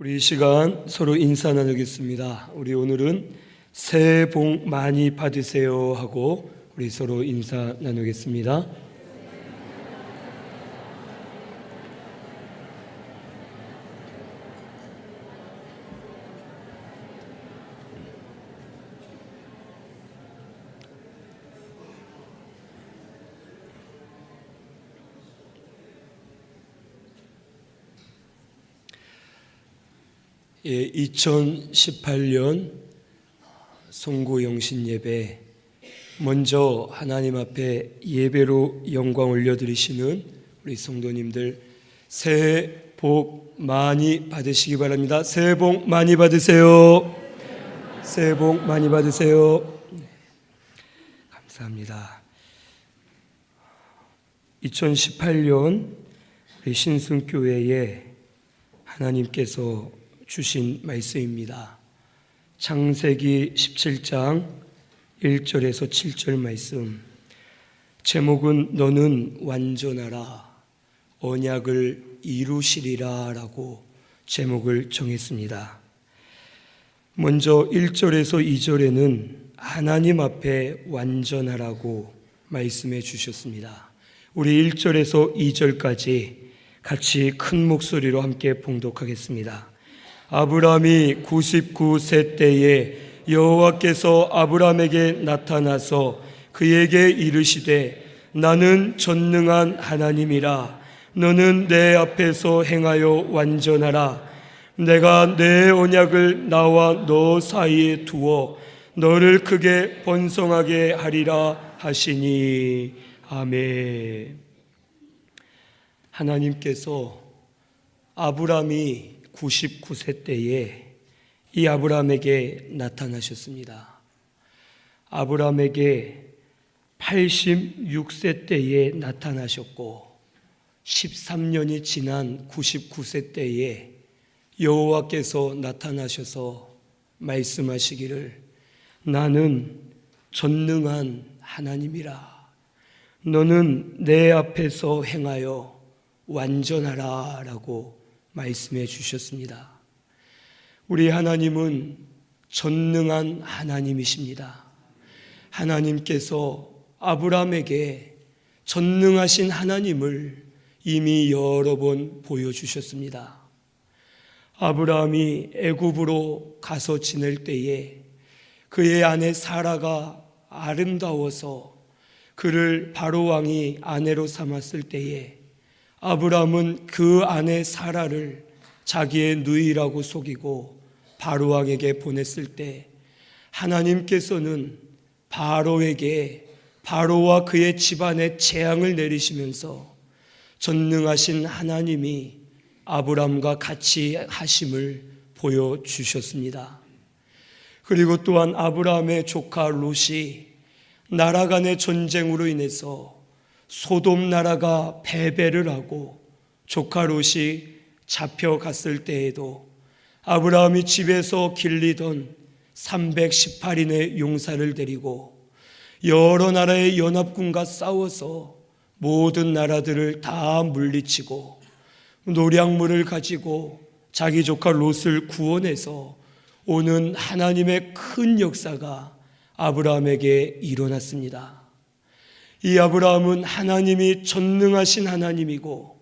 우리 이 시간 서로 인사 나누겠습니다. 우리 오늘은 새해 복 많이 받으세요 하고 우리 서로 인사 나누겠습니다. 예, 2018년 송구 영신 예배 먼저 하나님 앞에 예배로 영광 올려드리시는 우리 성도님들 새해 복 많이 받으시기 바랍니다. 새해 복 많이 받으세요. 새해 복 많이 받으세요. 네, 감사합니다. 2018년 우리 신승교회에 하나님께서 주신 말씀입니다. 창세기 17장 1절에서 7절 말씀. 제목은 너는 완전하라 언약을 이루시리라라고 제목을 정했습니다. 먼저 1절에서 2절에는 하나님 앞에 완전하라고 말씀해 주셨습니다. 우리 1절에서 2절까지 같이 큰 목소리로 함께 봉독하겠습니다. 아브라함이 99세 때에 여호와께서 아브라함에게 나타나서 그에게 이르시되 나는 전능한 하나님이라. 너는 내 앞에서 행하여 완전하라. 내가 내 언약을 나와 너 사이에 두어 너를 크게 번성하게 하리라 하시니. 아멘. 하나님께서 아브라함이 99세 때에 이 아브라함에게 나타나셨습니다. 아브라함에게 86세 때에 나타나셨고 13년이 지난 99세 때에 여호와께서 나타나셔서 말씀하시기를 나는 전능한 하나님이라 너는 내 앞에서 행하여 완전하라라고 말씀해 주셨습니다. 우리 하나님은 전능한 하나님이십니다. 하나님께서 아브라함에게 전능하신 하나님을 이미 여러 번 보여주셨습니다. 아브라함이 애굽으로 가서 지낼 때에 그의 아내 사라가 아름다워서 그를 바로 왕이 아내로 삼았을 때에 아브라함은 그 아내 사라를 자기의 누이라고 속이고 바로 왕에게 보냈을 때 하나님께서는 바로에게 바로와 그의 집안에 재앙을 내리시면서 전능하신 하나님이 아브람과 같이 하심을 보여 주셨습니다. 그리고 또한 아브라함의 조카 롯이 나라 간의 전쟁으로 인해서 소돔 나라가 패배를 하고 조카 롯이 잡혀갔을 때에도 아브라함이 집에서 길리던 318인의 용사를 데리고 여러 나라의 연합군과 싸워서 모든 나라들을 다 물리치고 노량물을 가지고 자기 조카 롯을 구원해서 오는 하나님의 큰 역사가 아브라함에게 일어났습니다. 이 아브라함은 하나님이 전능하신 하나님이고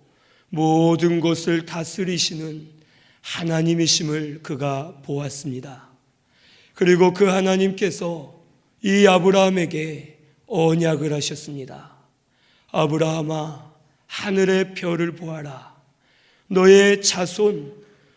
모든 것을 다스리시는 하나님이심을 그가 보았습니다. 그리고 그 하나님께서 이 아브라함에게 언약을 하셨습니다. 아브라함아, 하늘의 별을 보아라. 너의 자손,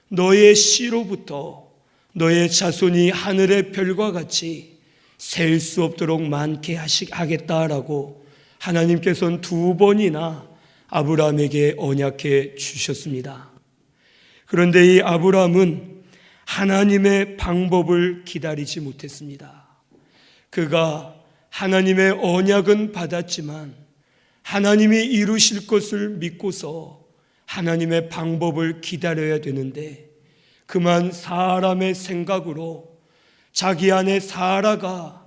너의 씨로부터 너의 자손이 하늘의 별과 같이 셀 수 없도록 많게 하겠다라고 하나님께서는 두 번이나 아브라함에게 언약해 주셨습니다. 그런데 이 아브라함은 하나님의 방법을 기다리지 못했습니다. 그가 하나님의 언약은 받았지만 하나님이 이루실 것을 믿고서 하나님의 방법을 기다려야 되는데 그만 사람의 생각으로 자기 안에 사라가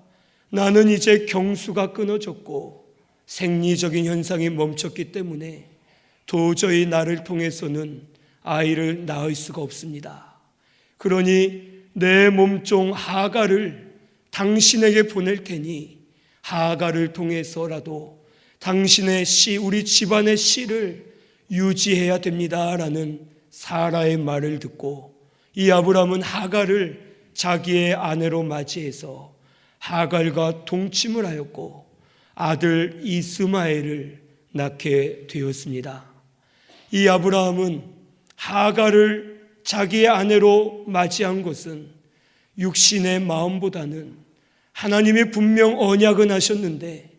나는 이제 경수가 끊어졌고 생리적인 현상이 멈췄기 때문에 도저히 나를 통해서는 아이를 낳을 수가 없습니다. 그러니 내 몸종 하가를 당신에게 보낼 테니 하가를 통해서라도 당신의 씨, 우리 집안의 씨를 유지해야 됩니다라는 사라의 말을 듣고 이 아브라함은 하가를 자기의 아내로 맞이해서 하갈과 동침을 하였고 아들 이스마엘을 낳게 되었습니다. 이 아브라함은 하가를 자기의 아내로 맞이한 것은 육신의 마음보다는 하나님이 분명 언약은 하셨는데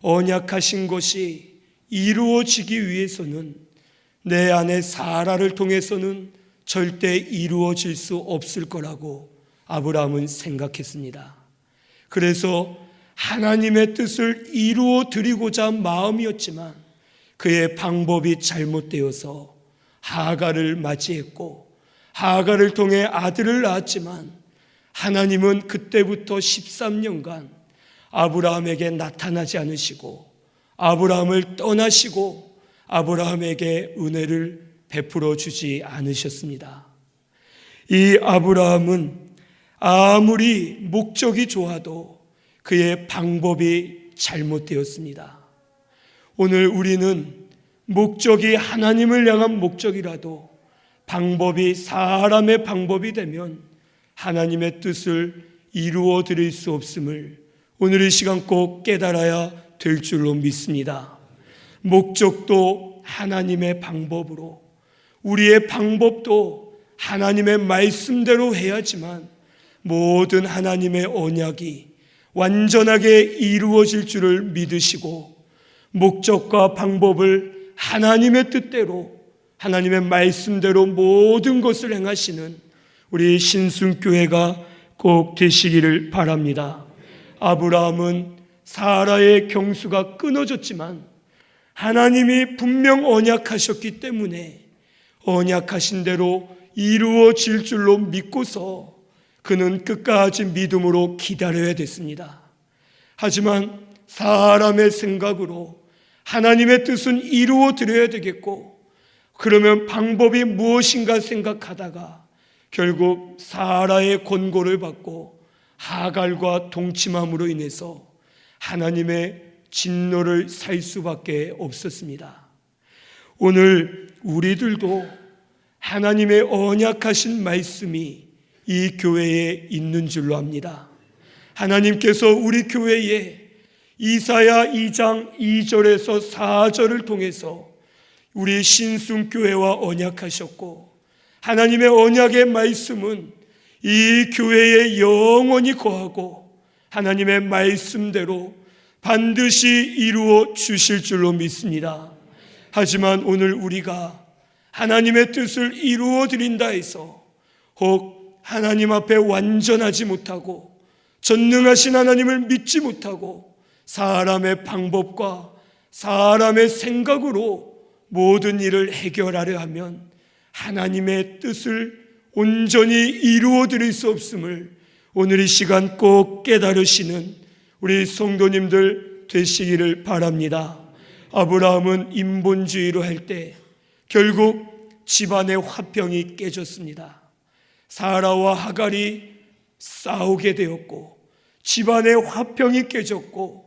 언약하신 것이 이루어지기 위해서는 내 안에 사라를 통해서는 절대 이루어질 수 없을 거라고 아브라함은 생각했습니다. 그래서 하나님의 뜻을 이루어 드리고자 한 마음이었지만 그의 방법이 잘못되어서 하가를 맞이했고 하가를 통해 아들을 낳았지만 하나님은 그때부터 13년간 아브라함에게 나타나지 않으시고 아브라함을 떠나시고 아브라함에게 은혜를 베풀어 주지 않으셨습니다. 이 아브라함은 아무리 목적이 좋아도 그의 방법이 잘못되었습니다. 오늘 우리는 목적이 하나님을 향한 목적이라도 방법이 사람의 방법이 되면 하나님의 뜻을 이루어 드릴 수 없음을 오늘 이 시간 꼭 깨달아야 될 줄로 믿습니다. 목적도 하나님의 방법으로 우리의 방법도 하나님의 말씀대로 해야지만 모든 하나님의 언약이 완전하게 이루어질 줄을 믿으시고 목적과 방법을 하나님의 뜻대로 하나님의 말씀대로 모든 것을 행하시는 우리 신순교회가 꼭 되시기를 바랍니다. 아브라함은 사라의 경수가 끊어졌지만 하나님이 분명 언약하셨기 때문에 언약하신 대로 이루어질 줄로 믿고서 그는 끝까지 믿음으로 기다려야 됐습니다. 하지만 사람의 생각으로 하나님의 뜻은 이루어 드려야 되겠고 그러면 방법이 무엇인가 생각하다가 결국 사라의 권고를 받고 하갈과 동침함으로 인해서 하나님의 진노를 살 수밖에 없었습니다. 오늘 우리들도 하나님의 언약하신 말씀이 이 교회에 있는 줄로 압니다. 하나님께서 우리 교회에 이사야 2장 2절에서 4절을 통해서 우리 신순교회와 언약하셨고 하나님의 언약의 말씀은 이 교회에 영원히 거하고 하나님의 말씀대로 반드시 이루어 주실 줄로 믿습니다. 하지만 오늘 우리가 하나님의 뜻을 이루어 드린다 해서 혹 하나님 앞에 완전하지 못하고 전능하신 하나님을 믿지 못하고 사람의 방법과 사람의 생각으로 모든 일을 해결하려 하면 하나님의 뜻을 온전히 이루어 드릴 수 없음을 오늘 이 시간 꼭 깨달으시는 우리 성도님들 되시기를 바랍니다. 아브라함은 인본주의로 할 때 결국 집안의 화평이 깨졌습니다. 사라와 하갈이 싸우게 되었고 집안의 화평이 깨졌고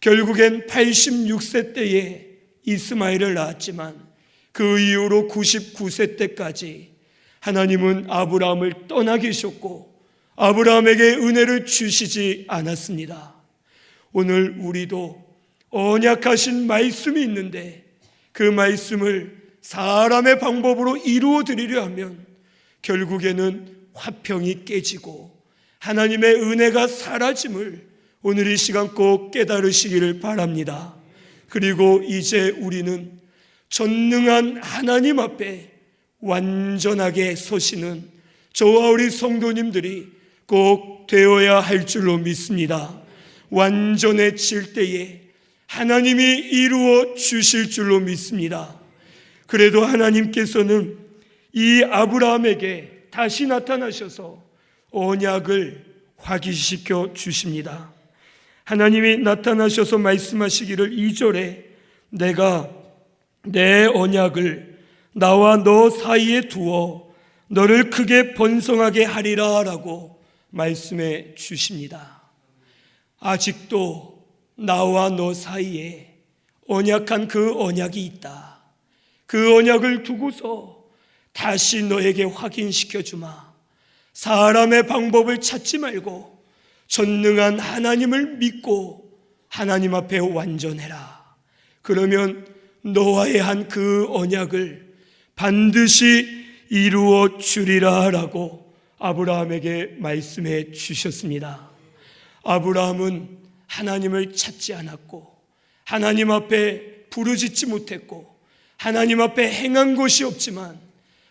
결국엔 86세 때에 이스마엘을 낳았지만 그 이후로 99세 때까지 하나님은 아브라함을 떠나 계셨고 아브라함에게 은혜를 주시지 않았습니다. 오늘 우리도 언약하신 말씀이 있는데 그 말씀을 사람의 방법으로 이루어 드리려 하면 결국에는 화평이 깨지고 하나님의 은혜가 사라짐을 오늘 이 시간 꼭 깨달으시기를 바랍니다. 그리고 이제 우리는 전능한 하나님 앞에 완전하게 서시는 저와 우리 성도님들이 꼭 되어야 할 줄로 믿습니다. 완전해질 때에 하나님이 이루어 주실 줄로 믿습니다. 그래도 하나님께서는 이 아브라함에게 다시 나타나셔서 언약을 확인시켜 주십니다. 하나님이 나타나셔서 말씀하시기를 2절에 내가 내 언약을 나와 너 사이에 두어 너를 크게 번성하게 하리라 라고 말씀해 주십니다. 아직도 나와 너 사이에 언약한 그 언약이 있다. 그 언약을 두고서 다시 너에게 확인시켜 주마. 사람의 방법을 찾지 말고 전능한 하나님을 믿고 하나님 앞에 완전해라. 그러면 너와의 한 그 언약을 반드시 이루어 주리라 라고 아브라함에게 말씀해 주셨습니다. 아브라함은 하나님을 찾지 않았고 하나님 앞에 부르짖지 못했고 하나님 앞에 행한 것이 없지만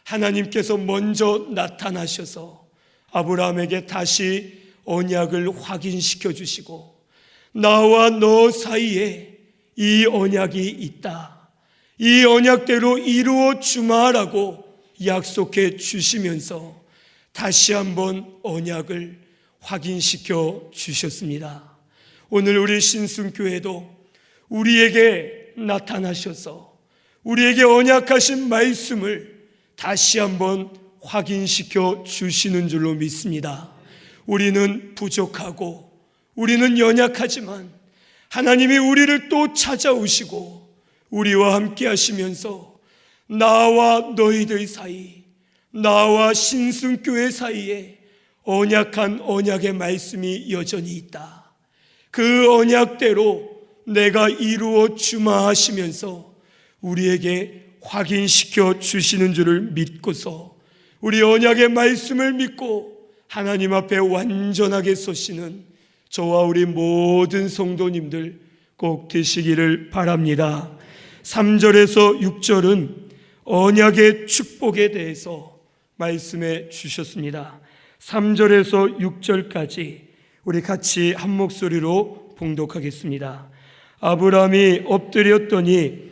하나님께서 먼저 나타나셔서 아브라함에게 다시 언약을 확인시켜 주시고 나와 너 사이에 이 언약이 있다. 이 언약대로 이루어 주마라고 약속해 주시면서 다시 한번 언약을 확인시켜 주셨습니다. 오늘 우리 신순교회도 우리에게 나타나셔서 우리에게 언약하신 말씀을 다시 한번 확인시켜 주시는 줄로 믿습니다. 우리는 부족하고 우리는 연약하지만 하나님이 우리를 또 찾아오시고 우리와 함께 하시면서 나와 너희들 사이, 나와 신승교회 사이에 언약한 언약의 말씀이 여전히 있다. 그 언약대로 내가 이루어 주마 하시면서 우리에게 확인시켜 주시는 줄을 믿고서 우리 언약의 말씀을 믿고 하나님 앞에 완전하게 서시는 저와 우리 모든 성도님들 꼭 되시기를 바랍니다. 3절에서 6절은 언약의 축복에 대해서 말씀해 주셨습니다. 3절에서 6절까지 우리 같이 한 목소리로 봉독하겠습니다. 아브라함이 엎드렸더니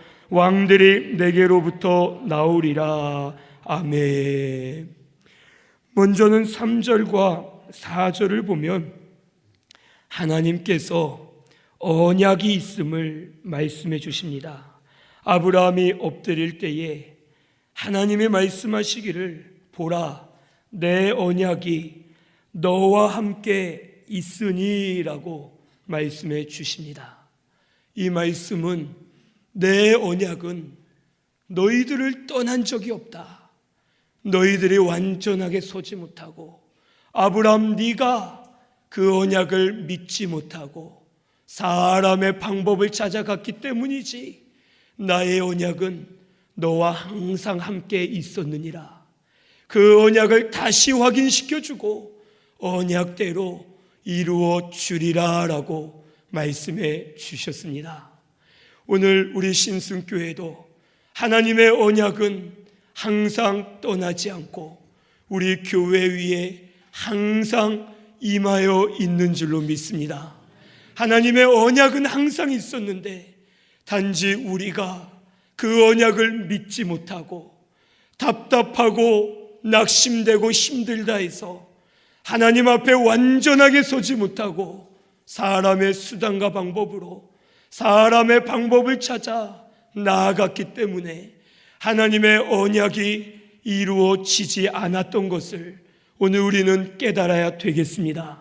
왕들이 내게로부터 나오리라 아멘 먼저는 3절과 4절을 보면 하나님께서 언약이 있음을 말씀해 주십니다. 아브라함이 엎드릴 때에 하나님의 말씀하시기를 보라 내 언약이 너와 함께 있으니라고 말씀해 주십니다. 이 말씀은 내 언약은 너희들을 떠난 적이 없다. 너희들이 완전하게 서지 못하고 아브람 네가 그 언약을 믿지 못하고 사람의 방법을 찾아갔기 때문이지 나의 언약은 너와 항상 함께 있었느니라 그 언약을 다시 확인시켜 주고 언약대로 이루어 주리라라고 말씀해 주셨습니다. 오늘 우리 신승교회도 하나님의 언약은 항상 떠나지 않고 우리 교회 위에 항상 임하여 있는 줄로 믿습니다. 하나님의 언약은 항상 있었는데 단지 우리가 그 언약을 믿지 못하고 답답하고 낙심되고 힘들다 해서 하나님 앞에 완전하게 서지 못하고 사람의 수단과 방법으로 사람의 방법을 찾아 나아갔기 때문에 하나님의 언약이 이루어지지 않았던 것을 오늘 우리는 깨달아야 되겠습니다.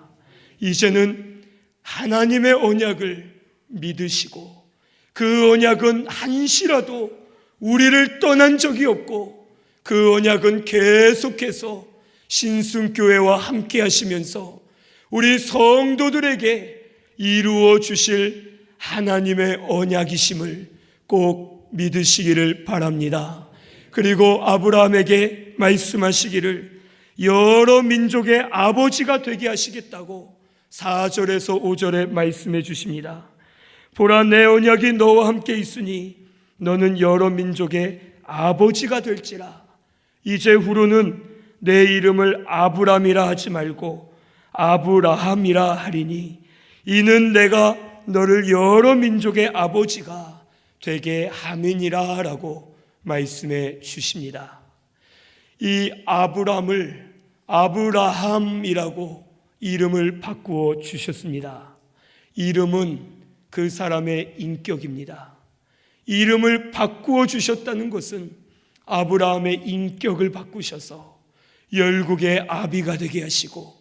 이제는 하나님의 언약을 믿으시고 그 언약은 한시라도 우리를 떠난 적이 없고 그 언약은 계속해서 신승교회와 함께 하시면서 우리 성도들에게 이루어 주실 하나님의 언약이심을 꼭 믿으시기를 바랍니다. 그리고 아브라함에게 말씀하시기를 여러 민족의 아버지가 되게 하시겠다고 4절에서 5절에 말씀해 주십니다. 보라 내 언약이 너와 함께 있으니 너는 여러 민족의 아버지가 될지라 이제 후로는 내 이름을 아브람이라 하지 말고 아브라함이라 하리니 이는 내가 너를 여러 민족의 아버지가 되게 함이니라 라고 말씀해 주십니다. 이 아브람을 아브라함이라고 이름을 바꾸어 주셨습니다. 이름은 그 사람의 인격입니다. 이름을 바꾸어 주셨다는 것은 아브라함의 인격을 바꾸셔서 열국의 아비가 되게 하시고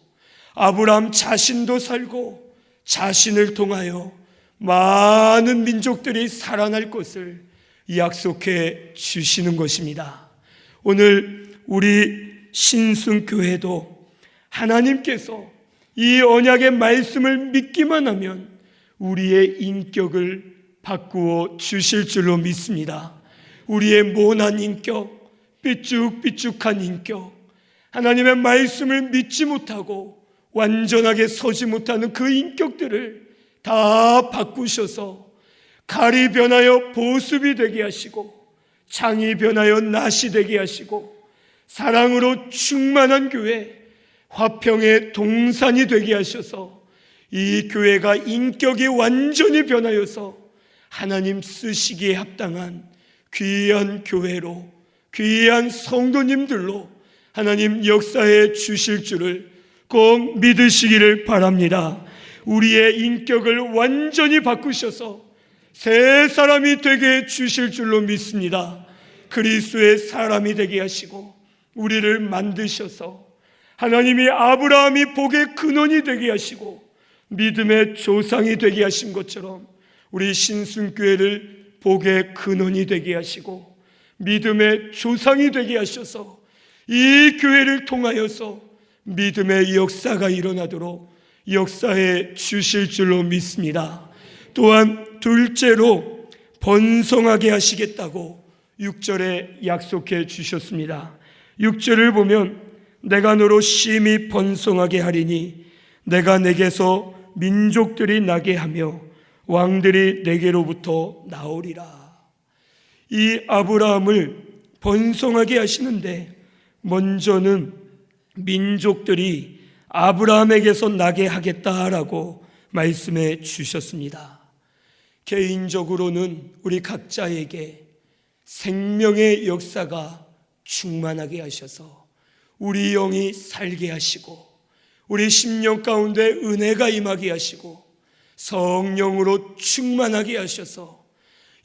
아브라함 자신도 살고 자신을 통하여 많은 민족들이 살아날 것을 약속해 주시는 것입니다. 오늘 우리 신순교회도 하나님께서 이 언약의 말씀을 믿기만 하면 우리의 인격을 바꾸어 주실 줄로 믿습니다. 우리의 모난 인격, 삐쭉삐쭉한 인격, 하나님의 말씀을 믿지 못하고 완전하게 서지 못하는 그 인격들을 다 바꾸셔서 칼이 변하여 보습이 되게 하시고 창이 변하여 낫이 되게 하시고 사랑으로 충만한 교회, 화평의 동산이 되게 하셔서 이 교회가 인격이 완전히 변하여서 하나님 쓰시기에 합당한 귀한 교회로 귀한 성도님들로 하나님 역사해 주실 줄을 꼭 믿으시기를 바랍니다. 우리의 인격을 완전히 바꾸셔서 새 사람이 되게 주실 줄로 믿습니다. 그리스도의 사람이 되게 하시고 우리를 만드셔서 하나님이 아브라함이 복의 근원이 되게 하시고 믿음의 조상이 되게 하신 것처럼 우리 신순교회를 복의 근원이 되게 하시고 믿음의 조상이 되게 하셔서 이 교회를 통하여서 믿음의 역사가 일어나도록 역사해 주실 줄로 믿습니다. 또한 둘째로 번성하게 하시겠다고 6절에 약속해 주셨습니다. 6절을 보면 내가 너로 심히 번성하게 하리니 내가 내게서 민족들이 나게 하며 왕들이 내게로부터 나오리라. 이 아브라함을 번성하게 하시는데 먼저는 민족들이 아브라함에게서 나게 하겠다라고 말씀해 주셨습니다. 개인적으로는 우리 각자에게 생명의 역사가 충만하게 하셔서 우리 영이 살게 하시고 우리 심령 가운데 은혜가 임하게 하시고 성령으로 충만하게 하셔서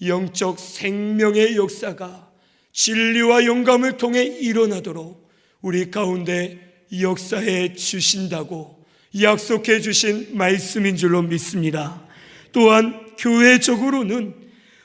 영적 생명의 역사가 진리와 영감을 통해 일어나도록 우리 가운데 역사해 주신다고 약속해 주신 말씀인 줄로 믿습니다. 또한 교회적으로는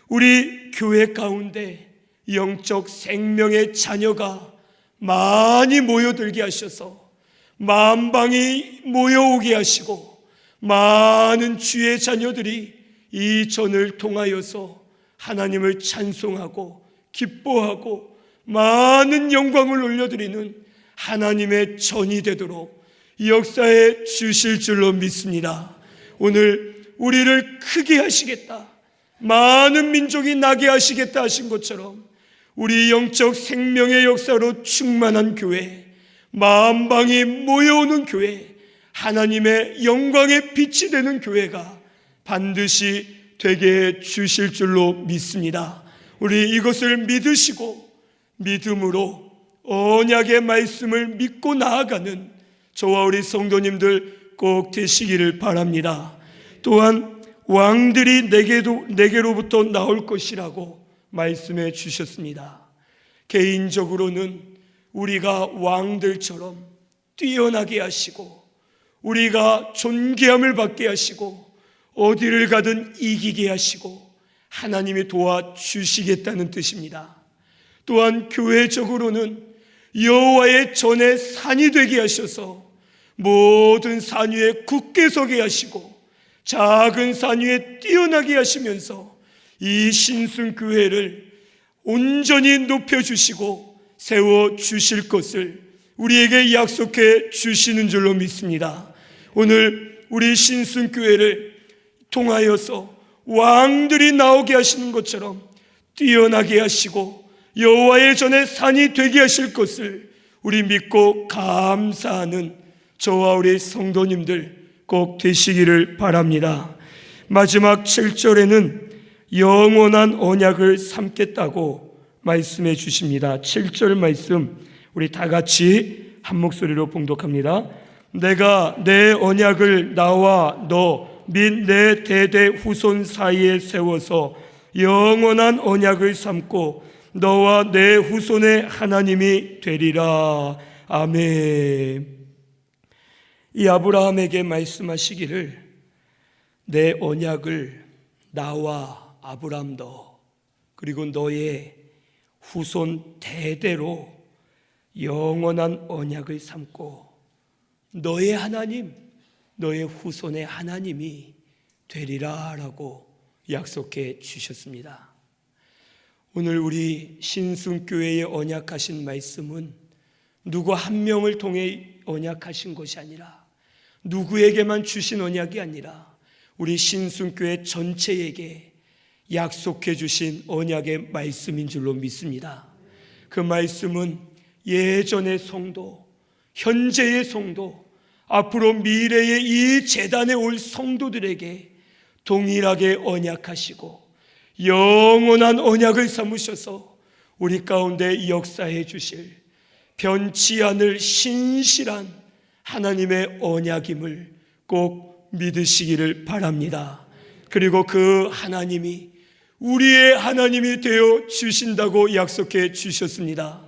우리 교회 가운데 영적 생명의 자녀가 많이 모여들게 하셔서 만방이 모여오게 하시고 많은 주의 자녀들이 이 전을 통하여서 하나님을 찬송하고 기뻐하고 많은 영광을 올려드리는 하나님의 전이 되도록 역사해 주실 줄로 믿습니다. 오늘 우리를 크게 하시겠다. 많은 민족이 나게 하시겠다 하신 것처럼 우리 영적 생명의 역사로 충만한 교회, 만방이 모여오는 교회, 하나님의 영광의 빛이 되는 교회가 반드시 되게 해 주실 줄로 믿습니다. 우리 이것을 믿으시고 믿음으로 언약의 말씀을 믿고 나아가는 저와 우리 성도님들 꼭 되시기를 바랍니다. 또한 왕들이 내게도 내게로부터 나올 것이라고 말씀해 주셨습니다. 개인적으로는 우리가 왕들처럼 뛰어나게 하시고 우리가 존귀함을 받게 하시고 어디를 가든 이기게 하시고 하나님이 도와 주시겠다는 뜻입니다. 또한 교회적으로는 여호와의 전에 산이 되게 하셔서 모든 산 위에 굳게 서게 하시고 작은 산 위에 뛰어나게 하시면서 이 신순 교회를 온전히 높여 주시고 세워 주실 것을 우리에게 약속해 주시는 줄로 믿습니다. 오늘 우리 신순 교회를 통하여서 왕들이 나오게 하시는 것처럼 뛰어나게 하시고 여호와의 전에 산이 되게 하실 것을 우리 믿고 감사하는 저와 우리 성도님들 꼭 되시기를 바랍니다. 마지막 7절에는 영원한 언약을 삼겠다고 말씀해 주십니다. 7절 말씀 우리 다 같이 한 목소리로 봉독합니다. 내가 내 언약을 나와 너 및 내 대대 후손 사이에 세워서 영원한 언약을 삼고 너와 내 후손의 하나님이 되리라. 아멘. 이 아브라함에게 말씀하시기를 내 언약을 나와 아브라함 너 그리고 너의 후손 대대로 영원한 언약을 삼고 너의 하나님 너의 후손의 하나님이 되리라라고 약속해 주셨습니다. 오늘 우리 신순교회에 언약하신 말씀은 누구 한 명을 통해 언약하신 것이 아니라 누구에게만 주신 언약이 아니라 우리 신순교회 전체에게 약속해 주신 언약의 말씀인 줄로 믿습니다. 그 말씀은 예전의 성도, 현재의 성도, 앞으로 미래의 이 재단에 올 성도들에게 동일하게 언약하시고 영원한 언약을 삼으셔서 우리 가운데 역사해 주실 변치 않을 신실한 하나님의 언약임을 꼭 믿으시기를 바랍니다. 그리고 그 하나님이 우리의 하나님이 되어 주신다고 약속해 주셨습니다.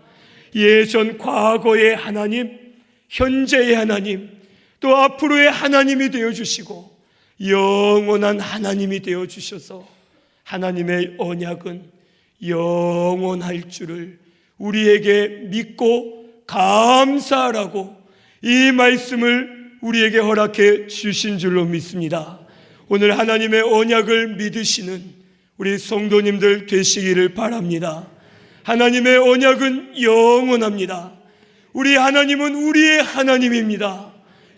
예전 과거의 하나님, 현재의 하나님, 또 앞으로의 하나님이 되어 주시고 영원한 하나님이 되어 주셔서 하나님의 언약은 영원할 줄을 우리에게 믿고 감사하라고 이 말씀을 우리에게 허락해 주신 줄로 믿습니다. 오늘 하나님의 언약을 믿으시는 우리 성도님들 되시기를 바랍니다. 하나님의 언약은 영원합니다. 우리 하나님은 우리의 하나님입니다.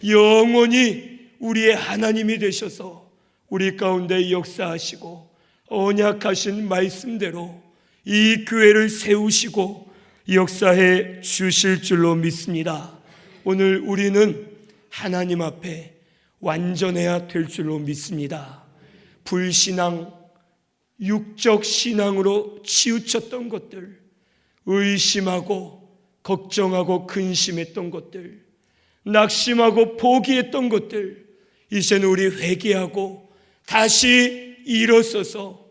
영원히 우리의 하나님이 되셔서 우리 가운데 역사하시고 언약하신 말씀대로 이 교회를 세우시고 역사해 주실 줄로 믿습니다. 오늘 우리는 하나님 앞에 완전해야 될 줄로 믿습니다. 불신앙, 육적 신앙으로 치우쳤던 것들, 의심하고 걱정하고 근심했던 것들, 낙심하고 포기했던 것들, 이제는 우리 회개하고 다시 일어서서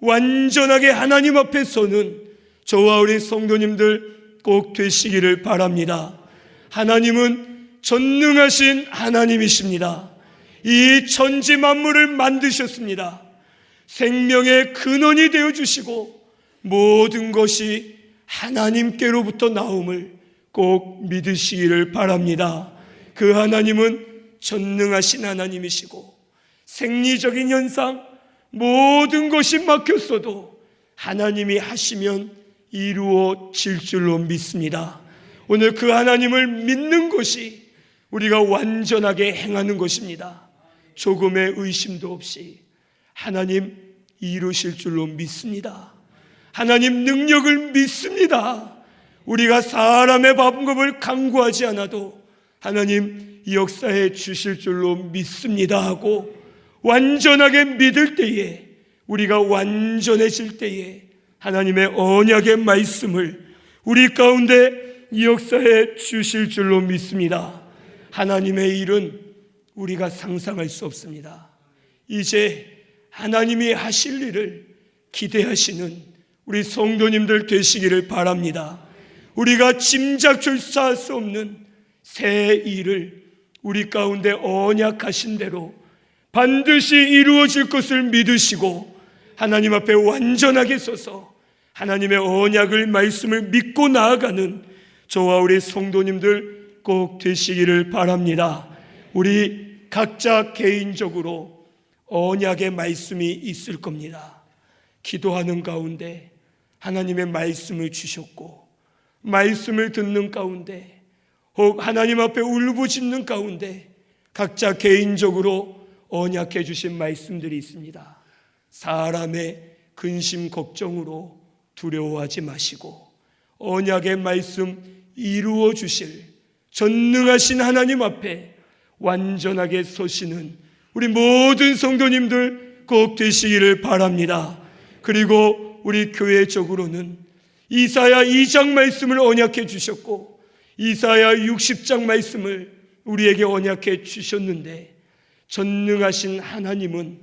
완전하게 하나님 앞에 서는 저와 우리 성도님들 꼭 되시기를 바랍니다. 하나님은 전능하신 하나님이십니다. 이 천지 만물을 만드셨습니다. 생명의 근원이 되어 주시고 모든 것이 하나님께로부터 나옴을 꼭 믿으시기를 바랍니다. 그 하나님은 전능하신 하나님이시고 생리적인 현상 모든 것이 막혔어도 하나님이 하시면 이루어질 줄로 믿습니다. 오늘 그 하나님을 믿는 것이 우리가 완전하게 행하는 것입니다. 조금의 의심도 없이 하나님 이루실 줄로 믿습니다. 하나님 능력을 믿습니다. 우리가 사람의 방법을 강구하지 않아도 하나님 역사해 주실 줄로 믿습니다 하고 완전하게 믿을 때에 우리가 완전해질 때에 하나님의 언약의 말씀을 우리 가운데 역사해 주실 줄로 믿습니다. 하나님의 일은 우리가 상상할 수 없습니다. 이제 하나님이 하실 일을 기대하시는 우리 성도님들 되시기를 바랍니다. 우리가 짐작조차 할 수 없는 새 일을 우리 가운데 언약하신 대로 반드시 이루어질 것을 믿으시고 하나님 앞에 완전하게 서서 하나님의 언약을 말씀을 믿고 나아가는 저와 우리 성도님들 꼭 되시기를 바랍니다. 우리 각자 개인적으로 언약의 말씀이 있을 겁니다. 기도하는 가운데 하나님의 말씀을 주셨고 말씀을 듣는 가운데 혹 하나님 앞에 울부짖는 가운데 각자 개인적으로 언약해 주신 말씀들이 있습니다. 사람의 근심 걱정으로 두려워하지 마시고 언약의 말씀 이루어 주실 전능하신 하나님 앞에 완전하게 서시는 우리 모든 성도님들 꼭 되시기를 바랍니다. 그리고 우리 교회적으로는 이사야 2장 말씀을 언약해 주셨고 이사야 60장 말씀을 우리에게 언약해 주셨는데 전능하신 하나님은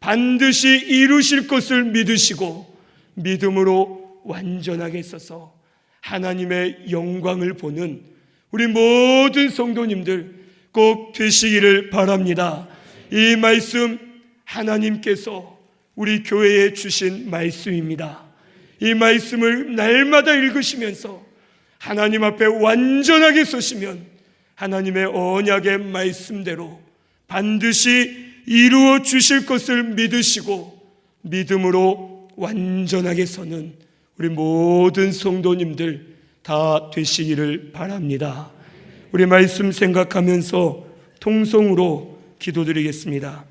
반드시 이루실 것을 믿으시고 믿음으로 완전하게 서서 하나님의 영광을 보는 우리 모든 성도님들 꼭 되시기를 바랍니다. 이 말씀 하나님께서 우리 교회에 주신 말씀입니다. 이 말씀을 날마다 읽으시면서 하나님 앞에 완전하게 서시면 하나님의 언약의 말씀대로 반드시 이루어 주실 것을 믿으시고 믿음으로 완전하게 서는 우리 모든 성도님들 다 되시기를 바랍니다. 우리 말씀 생각하면서 통성으로 기도드리겠습니다.